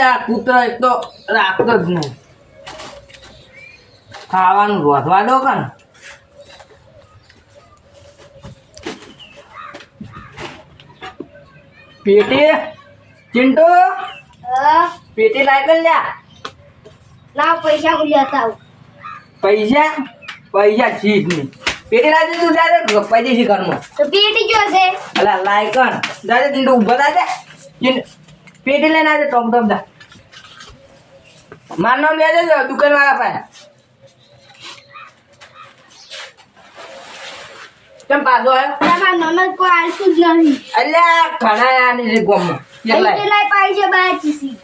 એટલે આ કૂતરો એક તો રાખતો જ નહીં. ખાવાનું રોધવા દો કે પેટી? ચિંટુ? પેટી લાય કર લ્યા. ના પૈસા હું તાવ પૈસા? પૈસા ચીજ નહીં. પેટી લાય તું દાદા પૈસા શી ઘરમાં તો પેટી જો છે. અલા લાય કર દાદા ચિંટુ ઊભા થાય પેટી લઈને આજે ટોપ ટોપ દા મારું નામ લેજે દુકાન વાળા પાસે. કેમ પાછો આવ્યો? કોઈ આલતું જ નહીં અલ્યા ઘણા આની છે ગોમમાં કેટલાય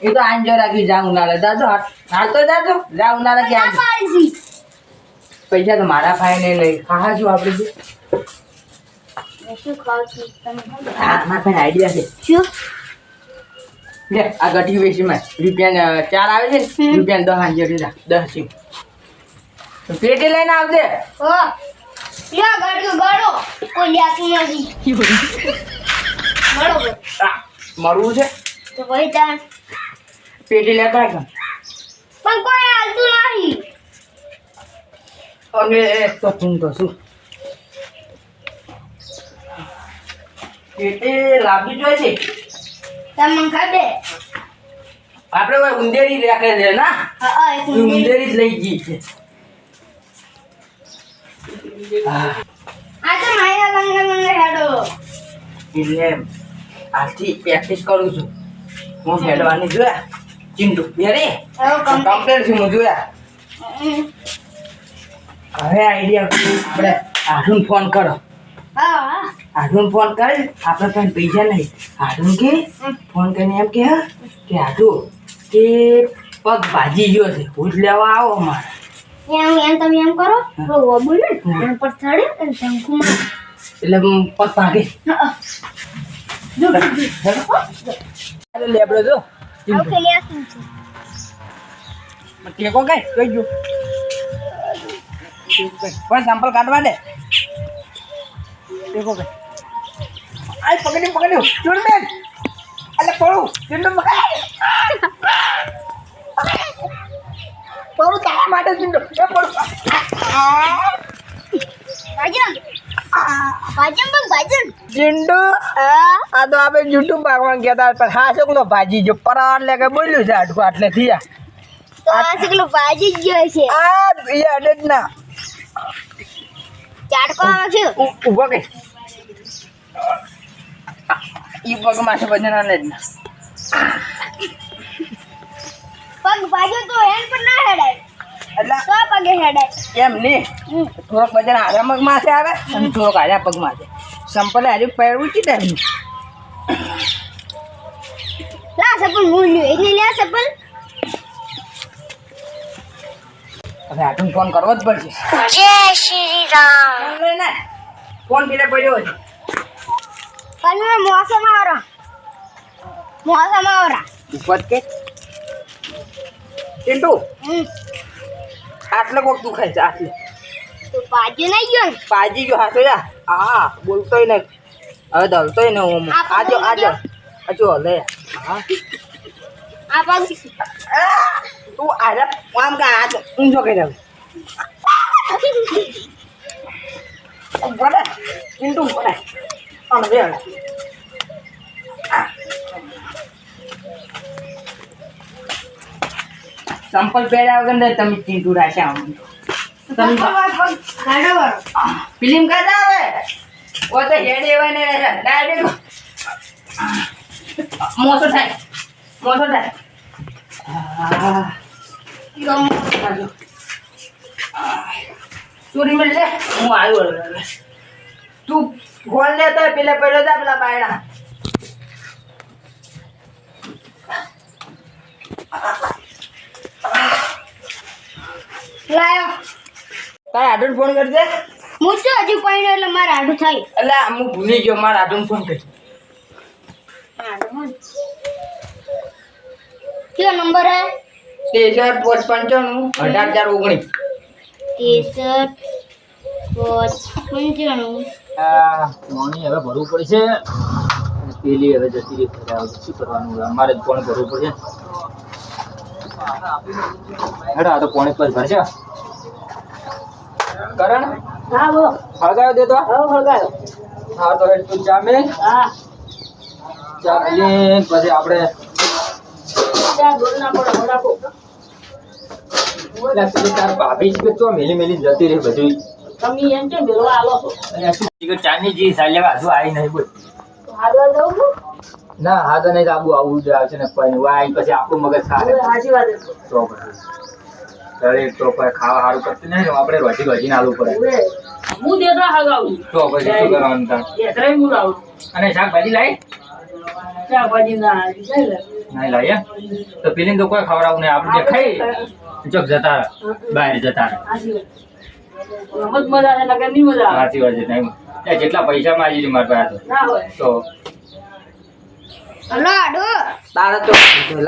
એ તો આંજો રાખી જા ઉનાળે. દાદો હાલ તો જાજો જા ઉનાળે ના ક્યાં પાડી છે. પૈસા તો મારા ભાઈ નહીં લઈ હા શું આપણે છે? શું ખાવ છું તમે હા મારા આઈડિયા છે. શું? લે આ ગઠી વેચીમાં. રૂપિયા ચાર આવે છે રૂપિયા દસ આંજો લીધા દસ છે. પેટી લઈને આવજે. મરવું છે? પેટી લેતા. પણ કોઈ હાલતું નહીં અને તો હું કશું પેટી લાંબી જોઈએ છે? મને ખાધે આપણે કોઈ ઉંદેરી રાખે છે ના? ઉંદેરી. જ લઈ ગઈ છે. આ તો મારા લંગા લંગા હેડો. એટલે આજથી પ્રેક્ટિસ કરું છું. હું હેડવાની જોયા. ચિંટુ કમ કમ્પ્લેટ છું હું જોયા. હવે આઈડિયા આપણે આઠું ફોન કરો. હા. હા આઠું ફોન કરે આપણે પાસે પૈસા નહીં. આઠું કે ફોન કરીને એમ કે કે આઠું કે પગ ભાજી ગયો છે ભૂજ લેવા આવો અમારે એમ એમ તમે એમ કરો વબુ ને પર ચડે અને શંખુ મારે એટલે પગ ભાગે. લેબડો જો ટેકો કઈ કઈ જો પણ સેમ્પલ કાઢવા દે? ટેકો કઈ આય પકડ્યું પકડ્યું ચોર બેન. અલે પડું ચિંડુ પકડ પડું તારા માટે ચિંડુ એ પડું ભાજન ભાજન બન ભાજન ચિંડુ આ તો આપણે યુટ્યુબ ભાગવાનું ગયા હતા પણ હા શું ભાજી જો પરાર લે કે બોલ્યું છે આટલું આટલે થયા. આ સગલો ભાજી ગયો છે. આ અડે જ ના. ચાટકો આવે છે ઉ- કે? ઈ પગ માથે વજન જ પગ ભાજો તો એન પર ના હેડાય. એટલે તો પગે હેડાય. એમ નહીં. થોડોક વજન આરા પગ માથે આવે અને થોડોક આરા પગ માથે. સંપલે હારી પહેરવું છે ને લા સપલ મૂલ્યું એટલે લ્યા સપલ હવે આટલું ફોન કરવો જ પડશે. જય શ્રી રામ. આય. ફોન પીલે પડ્યો છે કનુ મોસમ આવરો. મોસમ આવરા. ઉપર કે? હમ. આટલે કોક દુખાય છે આટલે. તો પાજી નહીં ગયો પાજી ગયો હાથો યા હા બોલતોય ને હવે દલતોય ને હું આજો આજો. મૂકી આજો લે. હા. આ આ, તું આજે આમ કે હાથ ઊંધો કરી દઉં ભલે ચિંટુ ભલે આમ રે સંપલ પહેર્યા વગર તમે ચિંટુ રાખ્યા આમ. ફિલ્મ કાઢા આવે ઓ તો હેડ એવા ને ડાયરેક્ટ મોસો થાય. મોસો થાય. ચોરી મેળ લે હું આવ્યો. તું ફોન લેતો પેલા પેલો જા પેલા બાયડા લાયો તારે આડું ફોન કરજે હું તો હજુ નહીં એટલે મારે આડું થાય. એટલે હું ભૂલી ગયો મારા આડું ફોન કરી. કયો નંબર હે? તેસઠ પોચ પંચાણું અઢાર ચાર ઓગણીસ ત્રેસઠ પાંચ પંચાણું પાણી હવે ભરવું પડશે પેલી હવે જતી રહી શું કરવાનું અમારે જ પાણી ભરવું પડશે હેડો આ તો પોણે પર ભરશે કરણ હા બોલો હળગાયો દે તો હા હળગાયો હા. તો તું ચા મેલ હા ચા મેલીને પછી આપણે ત્યાં ગોળ ના પડે વડાપો એટલે પેલી તાર ભાભી છે કે મેલી મેલી જતી રહી બધી તમે એમ કેમ ભેળવા આલો છો અને ચાની જી સાલ્યા હજુ આવી નહીં બોલ હારવા જવું ના હા તો નહીં આબુ આવું જ આવશે ને પણ વાય પછી આપણું મગજ સારે સાચી વાત તો પછી. તો કોઈ ખાવા સારું કરતું નહીં આપણે રોજી રોજી આલવું પડે. હું દેતા હળગાવું તો પછી શું કરવાનું તાર? એ ત્રણ હું લાવું અને શાકભાજી લાવી ના નહીં એમ? તો પેલી તો કોઈ ખવડાવું નહીં. આપણે ખાઈ ચોક જતા બહાર જતા. સાચી વાત મજા આવે નકર નહીં મજા સાચી વાત છે નહીં એ જેટલા પૈસા માંગી છે મારા પાસે. તો હલો આડો. તારા તો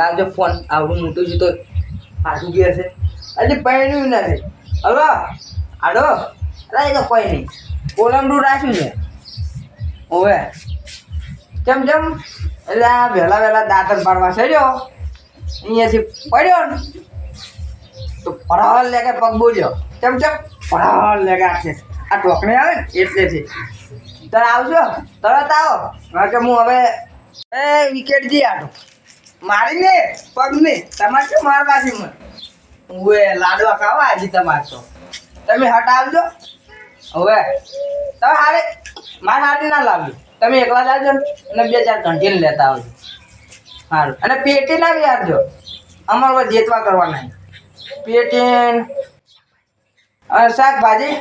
લાવજો ફોન આવડું મોટું છે તો પાછું ગયા છે. હજી પહેર્યું નથી. હલો આડો. અરે એ તો કોઈ નહીં. કોલમડું રાખ્યું છે. ઓવે. કેમ કેમ? એટલે આ વહેલા વહેલા દાંતર પાડવા સડ્યો અહીંયાથી પડ્યો ને, તો પરાવલ લેકે પગ બોલ્યો કેમ કેમ પરાવલ લેગા છે. આ ટોકને આવે એટલેથી. તર આવજો, તરત આવો. કારણ કે હું હવે, એ વિકેટ જી આટો મારીને પગને, તમારે શું મારવાથી મને? ઉએ લાડવા ખાવા હજી તમારે તો. તમે હટાવજો. હવે, તમે હારે, મારે હાડી ના લાવજો. તમે એકલા લાવજો અને બે ચાર ઘંટી લેતા આવજો. સારું અને પેટી લાવી આપજો. અમારે જેતવા કરવાના પેટી શાકભાજી?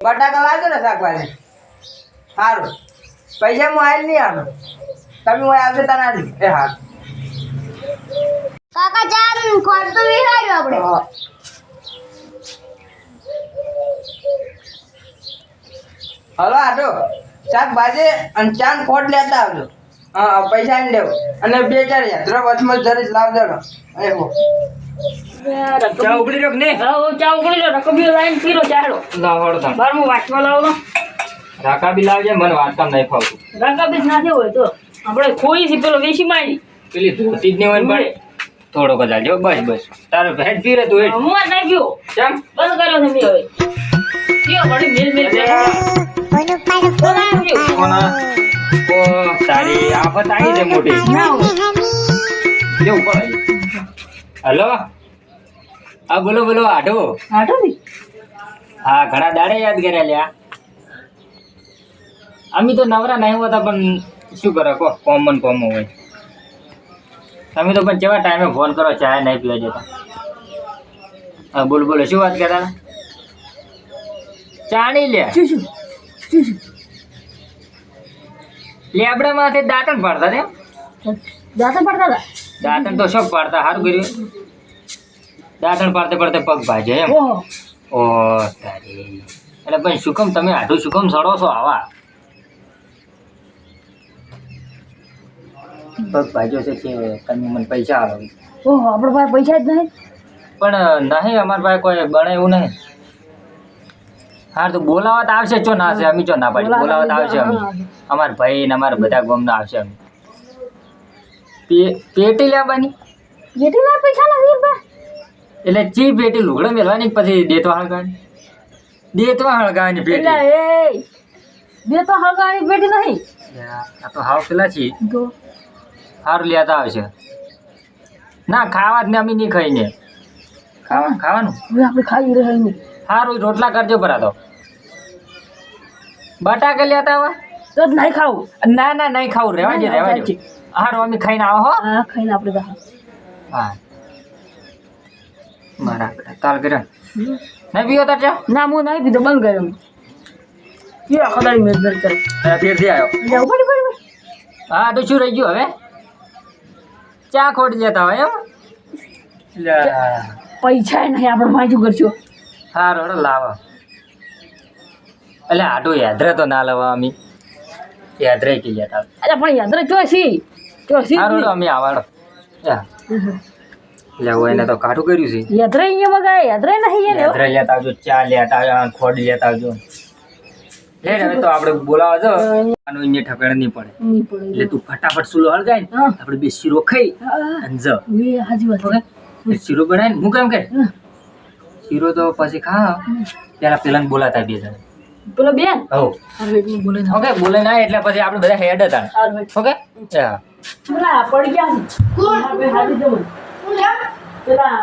બટાકા લાવજો ને શાકભાજી. સારું પૈસા હું આવેલ નહીં આવ્યો તમે હું તને આજે એ હા કાકા ચાલ ખોટ આપણે. હલો આટો શાકભાજી અને ચાંદ ખોટ લેતા આવજો. હા પૈસા ને દેવો અને બે ચાર યાત્રા વચમાં જરી લાવજો એ હો. ચા ઉકળી રહ્યો કે હા ચા ઉકળી લો રકબીઓ લાઈન પીરો ચાલો લાવડો તમે બાર હું વાંચવા લાવો રાકા બી લાવજે મને વાંચતા નહીં ફાવતું. રકાબીજ ના હોય તો. આપણે ખોઈ છે પેલો વેસી મારી. પેલી ધોતી જ નહીં હોય ને પડે થોડો કદાચ બસ બસ. તારો ભેટ પીરે તું હું ના ગયો ચમ? બંધ કર્યો છે મેં હવે. કયો વળી મેલ મેલ બોલાવ્યો. કોના? ઓ તારી આફત આવી છે મોટી. કેવું પડે? હલો? હા બોલો બોલો આઢો આઢો હા ઘણા દાડે યાદ કર્યા લ્યા. અમે તો નવરા નહીં હોતા પણ શું કરો કહો કોમન કોમો હોય. તમે તો પણ કેવા ટાઈમે ફોન કરો ચાય નહીં પીવા જતા હા બોલો બોલો શું વાત કરતા હતા? ચા નહીં લે લેબડા માંથી દાંતણ પાડતા ને જાતા પડતા હતા? દાંતણ તો શોખ પાડતા સારું કર્યું. દાંતણ પાડતે પાડતે પગ ભાજે એમ. ઓ તારે. એટલે પણ શું કેમ તમે આઢું શું કેમ સડો છો આવા? પગ ભાજ્યો છે કે તમે મને પૈસા આપો? ઓહો આપણે પાસે પૈસા જ નહીં. પણ નહીં અમારા પાસે કોઈ બને એવું નહીં. હા તો બોલાવત તો આવશે ચો ના છે અમે ચો ના પાડી. બોલાવત આવશે અમે. અમારા ભાઈ ને અમારા બધા ગામના આવશે અમે. પેટી લેવાની? કેટલા પૈસા નથી બા એટલે ચી પેટી? લુગડો મેળવાની પછી દેતવા હળગાવાની? દેતવા હળગાવાની પેટી. એ બે તો પેટી નહીં. આ તો હાવ પેલા છે સારું લેતા આવશે. ના ખાવા જ ને અમે નહીં ખાઈને. ખાવા ખાવાનું? આપણે ખાઈ રહ્યા સારું રોટલા કરજો પરા તો. બટાકા લેતા આવા તો જ નહીં ખાવું. ના ના નહીં ખાવું. રહેવા દે રહેવા દે. હારું અમે ખાઈને આવો હો. હા ખાઈને આપણે બહાર હા. બરાબર તાલ કર્યો. નહીં પીવો તાર ચા? ના હું નહીં પીધો બંધ કર્યો મેં. કેવા ખદાડી મેં બંધ કર્યો. હા, ફેરથી આવ્યો હા તો શું રહી ગયું હવે? ચા ખોટી જતા હોય એમ? લે. પૈસા નહીં આપણે માજું કરશું હેડો લાવો. એટલે આટું યાદરે તો ના લાવવા અમે. યાદરે કે લેતા અરે પણ યાદરે કયો છી? કયો છી? હારું અમે આવાડો. લેવું એને તો કાઠું કર્યું છે. યાદરે અહીંયા મગાય યાદરે નહીં એને યાદરે લેતા આવજો ચા લેતા આવજો ખોડ લેતા આવજો. લે હવે તો આપણે બોલાવા જો આનો અહીંયા ઠકાણે નહીં પડે. નહીં પડે એટલે તું ફટાફટ સુલો હળગાય ને આપણે બે શીરો ખાઈ અને જ એ હાજી વાત ઓકે? શીરો બનાવીને હું કેમ કે શીરો તો પછી ખા પેલા પેલા બોલાતા બે જણા. બેન. બોલે ના ઓકે બોલે ના એટલે પછી આપણે બધા હેડ હતા. ઓકે? પેલા પડી ગયા છે. કોણ? હાજી જવું. પેલા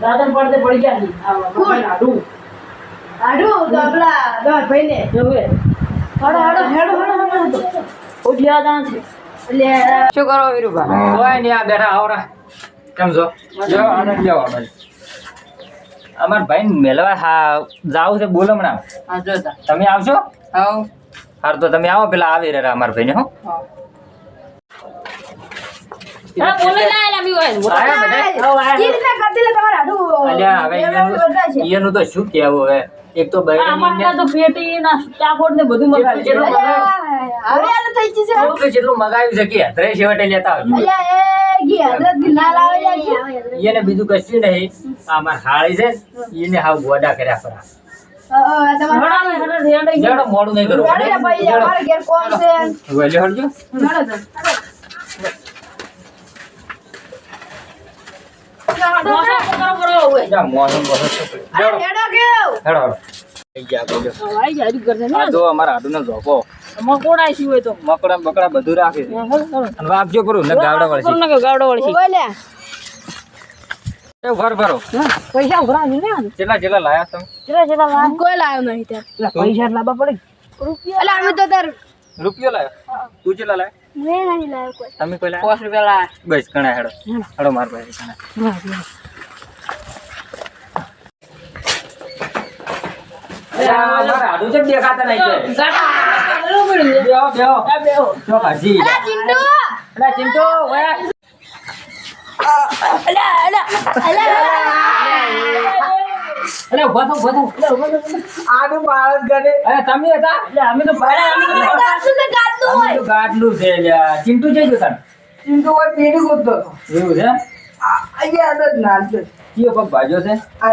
દાદા પડતે પડી ગયા છે? આડું આડું તો પેલા દોડ ભાઈ ને જોવે હડો હડો હેડો હડો હડો ઓછી યાદ છે. એટલે શું કરો વીરુભા? કોઈ નહીં આ બેઠા આવરા. કેમ છો? જો આનંદ લેવા અમાર ભાઈ મેલવા હા જાવું છે બોલો હમણાં. તમે આવશો? આવ. હાર તો તમે આવો પેલા આવી રહ્યા અમાર ભાઈને હો. હા. બોલે ના બધા? તો શું કેવું હવે? એક તો બહેન અમારે તો પેટી ના ચાકોડ ને બધું મગાવી છે. હવે આનું થઈ છે. કેવું જેટલું મગાવ્યું છે કે અત્યારે છેવટે લેતા આવજો અલ્યા, એ ગી હજરત ઘી ના લાવે ઘી. એને બીજું કશું નહીં. આ માર હાળી છે. એને હાવ ગોડા કર્યા પરા. મોડું નહીં અમારે જા મોહન હેડો. હેડો હેડો બોલો ને. જો કોણ હોય તો. મકડા બકડા બધું રાખે છે. હા, હેડો, હેડો. અને વાપજો પરું ને ગાવડા વળશે. ને ગાવડો વળી ઓય એ ભર ભરો હા, પૈસા ભરા ને. કેટલા કેટલા લાયા તમે? કેટલા કેટલા લાયા? કોઈ લાવ્યો નહીં ત્યાં. પૈસા લાવવા પડે. અલા, અમે તો તાર રૂપિયો લાયો? તું કેટલા લાયો? મેં નહીં લાયો કોઈ. તમે કોઈ લાયો? 5 રૂપિયા લાયા. બસ કણા હેડો. હેડો. માર ભાઈ ઘણા હા, હા. અમારા આડું છે દેખાતા નહીં. બેહો બેહો બેહો. જો કાઢી અલા, ચિંટુ. તમે હતા અમે તો ગાડલું છે ચિંટુ છે જો તને ચિંટુ હોય એવું છે અહીંયા જ નાલ છે કયો પગ ભાજો છે આ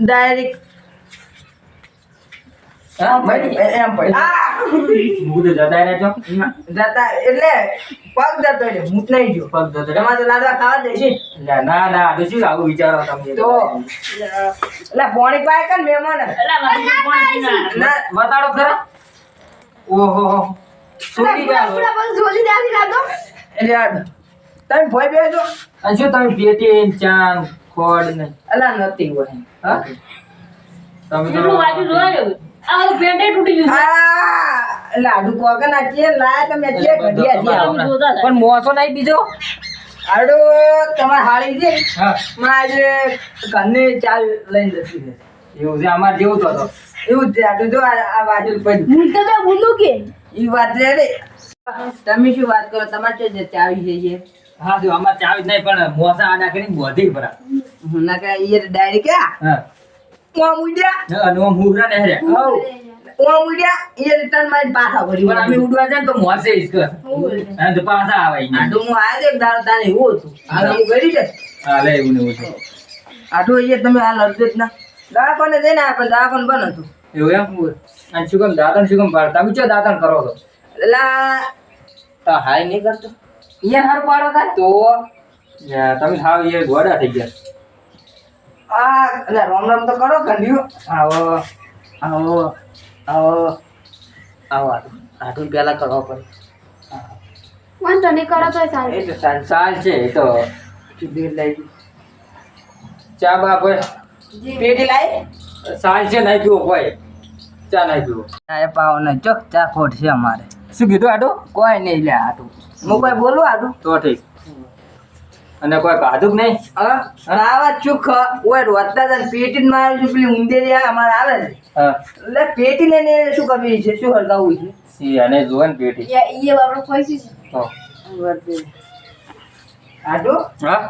ડાયરેક્ટ ઓહો તમે ભોય અને શું તમે પેટી ચાંદ ખોડ ને. અલા નથી હોય. હા? તમે કેટલું વાંચું જોયું? આ બધું તૂટી ગયું છે. લાડુ કોકે નાખીએ લાયા તમે જે ઘડિયા છે આવું જોતા હતા. પણ મોસો નહીં બીજો? આડો તમારે હાળી છે? માં આજે ઘરની ચાલ લઈને જતી એવું છે અમારે જેવું તો એવું જ છે જો આ બાજુ હું તો ભૂલું કે. એ વાત રે તમે શું વાત કરો? તમારે ચાવી છે એ હા જો અમારે ચાવી જ નહીં પણ મોસા આડા કરીને બોધી ભરા. ના કે ઈ ડાયરેક્ટ હા. અને ઓમ ને હેર્યા. હવ ઓમ ઈ રિટર્નમાં પાછા ભરી પણ અમે ઉડવા જાય તો મોસે ઈસ કર. અને પાછા આવે ઈ. આટલું હું આયા એક દાડો તાને એવું હતું. હાલ હું ગરી છે હા લે એવું ને એવું છે. આટલું એ તમે હાલ અડધો જ ના. દવાખાને જઈને આયા પણ દવાખાને બંધ હતું. એવું એમ? અને શું કામ દાદા શું કામ પાડતા દાદા કરો છો? એટલે હાય નહીં કરતો. યાર હાર પાડો તા? તો તમે સાવ યાર ગોડા થઈ ગયા. આ એટલે રામ રામ તો કરો કંઢિયો આવો આવો આવો આવો. આટલું પહેલા કરો પણ વાંધો નહીં કરો તો સારું. એ તો સારું સાલ છે એ તો. સીધી લઈ ચા બા ભાઈ પેટી લાઈ સાલ છે નહીં પીવો કોઈ ચા નહીં પીવો ચાય પાવ ને ચોક ચા ખોટ છે અમારે. શું કીધું આટો? કોઈ નહીં લે આટું. હું કોઈ બોલું આટું તો ઠીક. અને કોઈ કાધું નહીં? હા. આવા ચૂક ઓય રોતા હતા ને પેટી જ મારે છે પેલી ઉંદેરી આ અમારે આવે છે. એટલે પેટી લઈને શું કરવી છે? શું હરગાવવું છે? સી અને જુઓ ને પેટી. એ એ આપણે પૈસી છે આટો હા.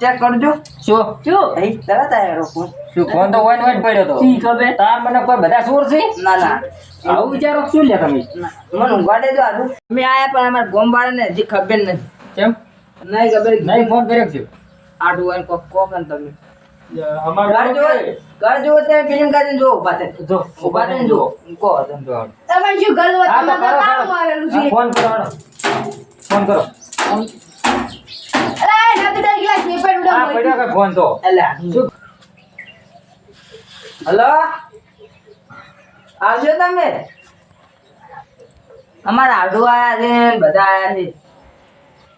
ચેક કરજો. શું? શું અહીં તરત આવ્યો ફોન શું ફોન તો વાઈટ વાઈટ પડ્યો તો? શી ખબર. તાર મને કોઈ બધા ચોર છે? ના ના. આવું વિચારો શું લે તમે? મને ઊંઘવા દેજો આટું અમે આયા પણ અમારા ગોમ ને હજી ખબર નથી. કેમ? નહીં ખબર. નહીં ફોન કર્યો છે? આડું હોય ને કોક કોક ને તમે. ઘર જો તમે ફિલ્મ કાઢીને જો ઊભા થઈને. જો ઊભા થઈને જો કહો તમે. શું કરો હા તો કામ આવેલું છે? ફોન કરો ફોન કરો. હલો? આવજો તમે? અમારા આડુ આયા છે બધા આયા છે.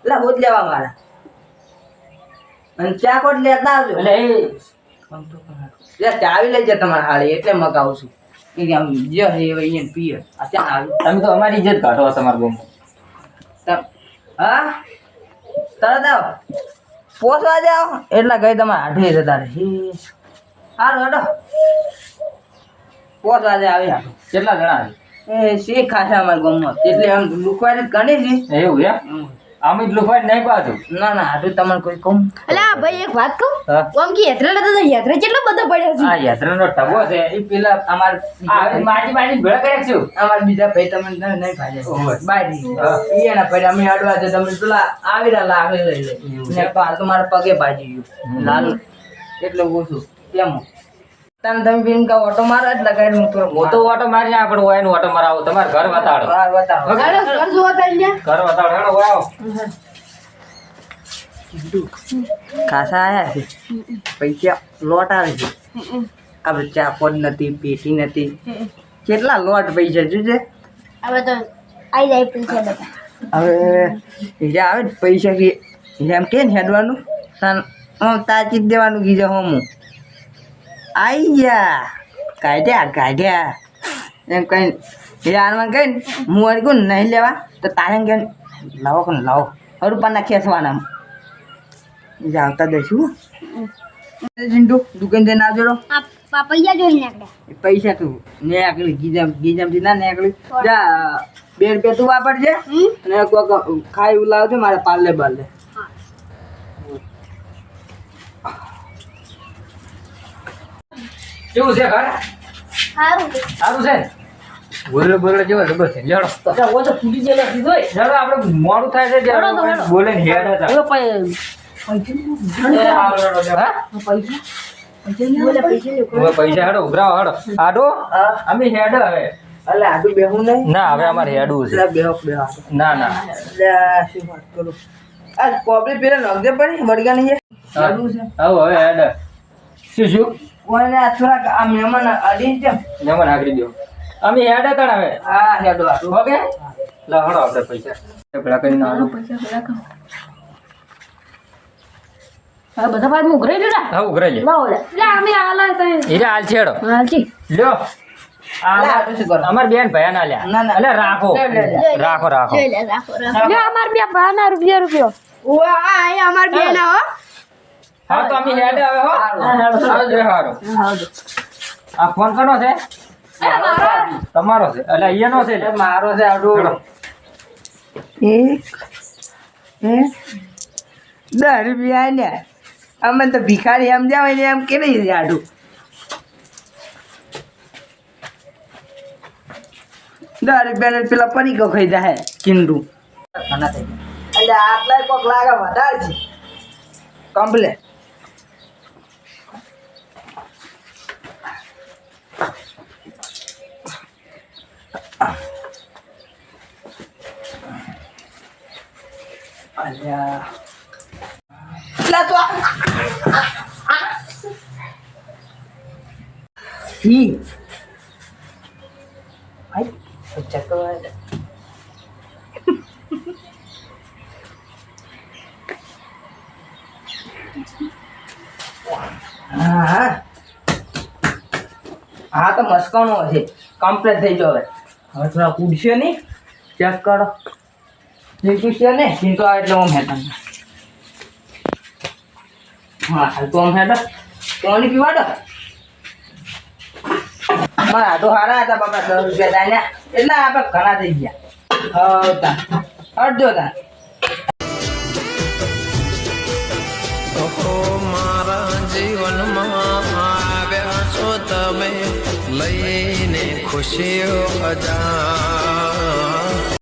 એટલે હોજ લેવા મારા. અને ચા કોટ લેતા આવજો? એટલે ચાવી લઈ જાય તમારા હાળી એટલે મગાવું છું. કે કે આમ જે એ પીએ. તમે તો અમારી ઇજ્જત કાઢો તમારા ગુમ હા? તરત આવો પોસવા વાગે આવો. એટલા ગઈ તમારે આઠે જતા રહે સારું હટો પોસવા વાગે આવી હાટો કેટલા જણા એ શી ખાસા અમારા ગામમાં. એટલે આમ લુકવાય ઘણી છે. એવું એમ આમ જ લુફાઈ નહીં પાછું ના ના આટલું તમારે કોઈ કમ અલા ભાઈ એક વાત કહું? ઓમ કે યાત્રા લેતા તો યાત્રા કેટલા બધા છે? આ યાત્રાનો ટબો છે. એ પેલા અમાર માટી માટી ભેળ કરે કર્યા છું અમાર બીજા ભાઈ તમને નહીં બાય હા. એના પછી અમે અડવા તો તમે પેલા આવી રહ્યા લાગે લઈ લે. ને પાલ તો મારા પગે ભાજી ગયું. લાલ એટલે ઓછું. તેમ તને તમે બિન કા ઓટો મારો એટલે ગાડી હું તો. હું તો ઓટો મારી ના પણ હોય ઓટો મરાવો. તમાર ઘર વતાડો. ઘર વતાડો. ઘર તારી લ્યા ઘર વતાડો. હેડો હોય આવો. કાસા આયા છે? પૈસા લોટ આવે છે. આપણે ચાપોડ નથી પેટી નથી. કેટલા લોટ પૈસા જોજે હવે તો આઈ જાય પૈસા બધા. હવે બીજા આવે પૈસા કે એમ કે ને હેડવાનું? તાન હું તાચી જ દેવાનું કીધે હું આઈ ગયા. કાઢ્યા કાઢ્યા. એમ કઈ હીરામાં કઈ ને હું અડી કહું નહીં લેવા. તો તારે એમ કે લાવો કે લાવો. હરું પાના ખેંચવાના ઈ આવતા દઈશું ચિંટુ દુકાન જઈને આવજો પૈસા જોઈ નાખડ્યા એ પૈસા તું ને આકલી ગીજામ ગીજામથી ના ને આકલી જા બે રૂપિયા તું વાપરજે. અને કોક ખાઈ લાવજો મારે પાર્લે બાર્લે. કેવું છે ઘર? સારું સારું છે? બોલે બોલે જેવા જબર છે? લેડો ઓ તો ફૂટી જેલા સીધો ય. લેડો આપણે મોડું થાય છે હેડો બોલે ને હેડ હતા. ઓ પૈ-? પૈસા પૈસા નહીં બોલે પૈસા પૈસા હેડો ઉભરાવો હેડો. આડો? અમે હેડ હવે. એટલે આડું બેહું નહીં? ના હવે અમારે હેડું છે. બેહો બેહો. ના ના. શું વાત કરું? આ કોપરી પેલા નગદે પડી વળગા નહીં હવે હેડ. શું શું? કોઈને આ થોડાક આ મહેમાન અડી કેમ મહેમાન આગળ દો. અમે હેડે તણ હવે. હા. હેડો આટલું ઓકે લા હડો આપણે પૈસા. પેલા કરીને આલો પૈસા પેલા કા હા બધા પાસે હું ઉઘરાઈ લીધા? હા ઉઘરાઈ લે. લાવો લે અમે આલા તો હીરા હાલ છેડો હાલજી. લ્યો? અમાર બેન ભયા ના લ્યા. ના, ના. એટલે રાખો. રાખો રાખો. રાખો અમાર બે ભાના રૂપિયા રૂપિયો. અમાર બેન હો. હા તો અમે હેડે હવે હો. હારું. હારો આ ફોન કરનો છે? તમારો છે. એટલે અહીંયાનો છે મારો છે આડો. એક એક દસ રૂપિયા ને અમે તો ભિખારી એમ જાવ ને એમ કે નહીં આડું દસ રૂપિયા પેલા પરીકો ખાઈ જાય કિંડું એટલે આટલા કોક લાગે વધારે છે. કમ્પ્લેટ. લા તો હી ભાઈ ચક્કર આવે. હા હા, તો મસ્કાનો છે કમ્પ્લીટ થઈ ગયો હવે થોડા ઉડશે નહીં. ચેક કરો. છે ને ચિંતો એટલે હું મેં હા, હાલ તો આમ હેડો કોની પીવાડો. મારા તો હારા હતા બાપા, દસ રૂપિયા થાય ને એટલે આપણે ઘણા થઈ ગયા. હવ તા. હટજો તા. આવ્યા છો